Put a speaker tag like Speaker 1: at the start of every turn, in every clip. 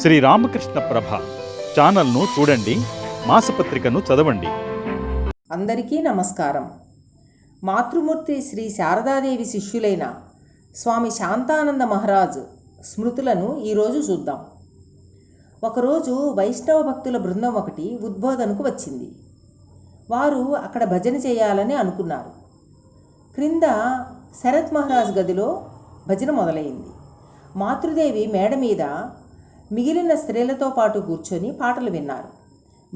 Speaker 1: శ్రీ రామకృష్ణ ప్రభ ఛానల్ను చూడండి మాసపత్రికను చదవండి.
Speaker 2: అందరికీ నమస్కారం. మాతృమూర్తి శ్రీ శారదాదేవి శిష్యులైన స్వామి శాంతానంద మహారాజ్ స్మృతులను ఈరోజు చూద్దాం. ఒకరోజు వైష్ణవ భక్తుల బృందం ఒకటి ఉద్బోధనకు వచ్చింది. వారు అక్కడ భజన చేయాలని అనుకున్నారు. క్రింద శరత్ మహారాజ్ గదిలో భజన మొదలైంది. మాతృదేవి మేడ మీద మిగిలిన స్త్రీలతో పాటు కూర్చొని పాటలు విన్నారు.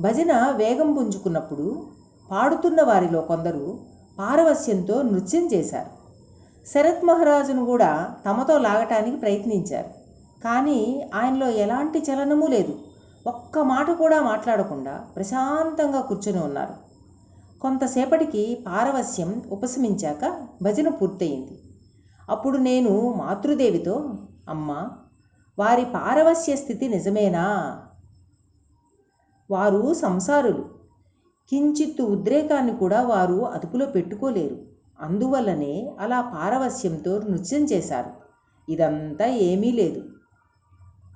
Speaker 2: భజన వేగం పుంజుకున్నప్పుడు పాడుతున్న వారిలో కొందరు పారవస్యంతో నృత్యం చేశారు. శరత్ మహారాజును కూడా తమతో లాగటానికి ప్రయత్నించారు. కానీ ఆయనలో ఎలాంటి చలనము లేదు. ఒక్క మాట కూడా మాట్లాడకుండా ప్రశాంతంగా కూర్చొని ఉన్నారు. కొంతసేపటికి పారవస్యం ఉపశమించాక భజన పూర్తయింది. అప్పుడు నేను మాతృదేవితో అమ్మ వారి పారవస్య స్థితి నిజమేనా? వారు సంసారులు. కించిత్తు ఉద్రేకాన్ని కూడా వారు అదుపులో పెట్టుకోలేరు. అందువల్లనే అలా పారవస్యంతో నృత్యం చేశారు. ఇదంతా ఏమీ లేదు.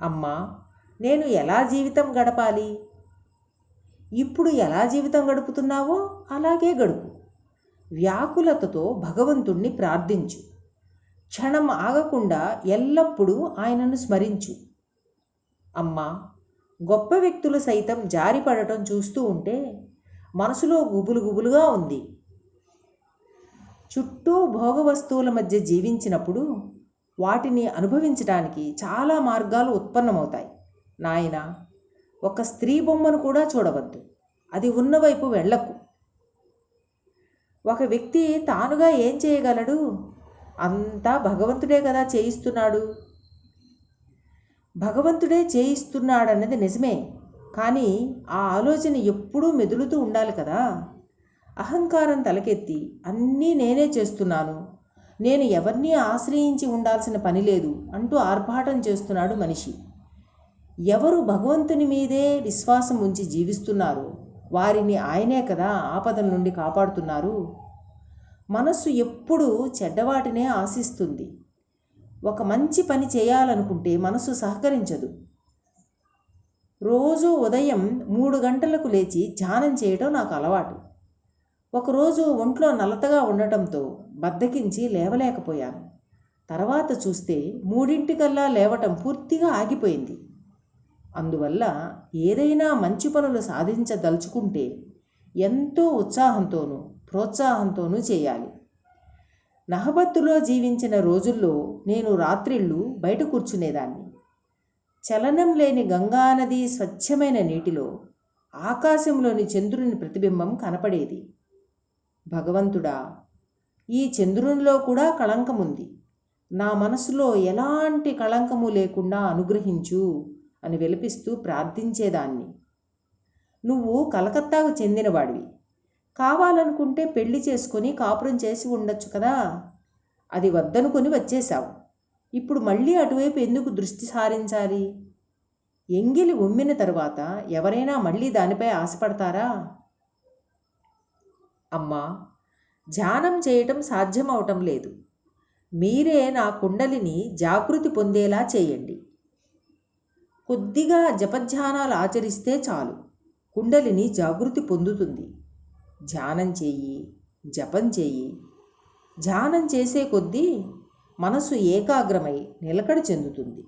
Speaker 2: అమ్మా నేను ఎలా జీవితం గడపాలి? ఇప్పుడు ఎలా జీవితం గడుపుతున్నావో అలాగే గడుపు. వ్యాకులతతో భగవంతుణ్ణి ప్రార్థించు. క్షణం ఆగకుండా ఎల్లప్పుడూ ఆయనను స్మరించు. అమ్మా! గొప్ప వ్యక్తులు సైతం జారిపడటం చూస్తూ ఉంటే మనసులో గుబులు గుబులుగా ఉంది. చుట్టూ భోగ వస్తువుల మధ్య జీవించినప్పుడు వాటిని అనుభవించడానికి చాలా మార్గాలు ఉత్పన్నమవుతాయి. నాయన ఒక స్త్రీ బొమ్మను కూడా చూడవద్దు. అది ఉన్నవైపు వెళ్ళకు. ఒక వ్యక్తి తానుగా ఏం చేయగలడు? అంతా భగవంతుడే కదా చేయిస్తున్నాడు. భగవంతుడే చేయిస్తున్నాడన్నది నిజమే. కానీ ఆ ఆలోచన ఎప్పుడూ మెదులుతూ ఉండాలి కదా. అహంకారం తలకెత్తి అన్నీ నేనే చేస్తున్నాను. నేను ఎవరిని ఆశ్రయించి ఉండాల్సిన పని లేదు అంటూ ఆర్భాటం చేస్తున్నాడు మనిషి. ఎవరు భగవంతుని మీదే విశ్వాసం ఉంచి జీవిస్తున్నారో? వారిని ఆయనే కదా ఆపదల నుండి కాపాడుతున్నారు? మనస్సు ఎప్పుడూ చెడ్డవాటినే ఆశిస్తుంది. ఒక మంచి పని చేయాలనుకుంటే మనసు సహకరించదు. రోజు ఉదయం మూడు గంటలకు లేచి ధ్యానం చేయడం నాకు అలవాటు. ఒకరోజు ఒంట్లో నలతగా ఉండటంతో బద్దకించి లేవలేకపోయాను. తర్వాత చూస్తే మూడింటికల్లా లేవటం పూర్తిగా ఆగిపోయింది. అందువల్ల ఏదైనా మంచి పనులు సాధించదలుచుకుంటే ఎంతో ఉత్సాహంతోనూ ప్రోత్సాహంతోనూ చేయాలి. నహబత్తులో జీవించిన రోజుల్లో నేను రాత్రిళ్ళు బయట కూర్చునేదాన్ని. చలనం లేని గంగానది స్వచ్ఛమైన నీటిలో ఆకాశంలోని చంద్రుని ప్రతిబింబం కనపడేది. భగవంతుడా ఈ చంద్రునిలో కూడా కళంకముంది. నా మనసులో ఎలాంటి కళంకము లేకుండా అనుగ్రహించు అని విలపిస్తూ ప్రార్థించేదాన్ని. నువ్వు కలకత్తాకు చెందినవాడివి. కావాలనుకుంటే పెళ్ళి చేసుకొని కాపురం చేసి ఉండొచ్చు కదా? అది వద్దనుకొని వచ్చేశావు. ఇప్పుడు మళ్ళీ అటువైపు ఎందుకు దృష్టి సారించాలి? ఎంగిలి ఉమ్మిన తరువాత ఎవరైనా మళ్ళీ దానిపై ఆశపడతారా? అమ్మా ధ్యానం చేయటం సాధ్యమవటం లేదు. మీరే నా కుండలిని జాగృతి పొందేలా చేయండి. కొద్దిగా జపధ్యానాలు ఆచరిస్తే చాలు. కుండలిని జాగృతి పొందుతుంది. ధ్యానం చెయ్యి జపం చేయి. ధ్యానం చేసే కొద్దీ మనసు ఏకాగ్రమై నిలకడ చెందుతుంది.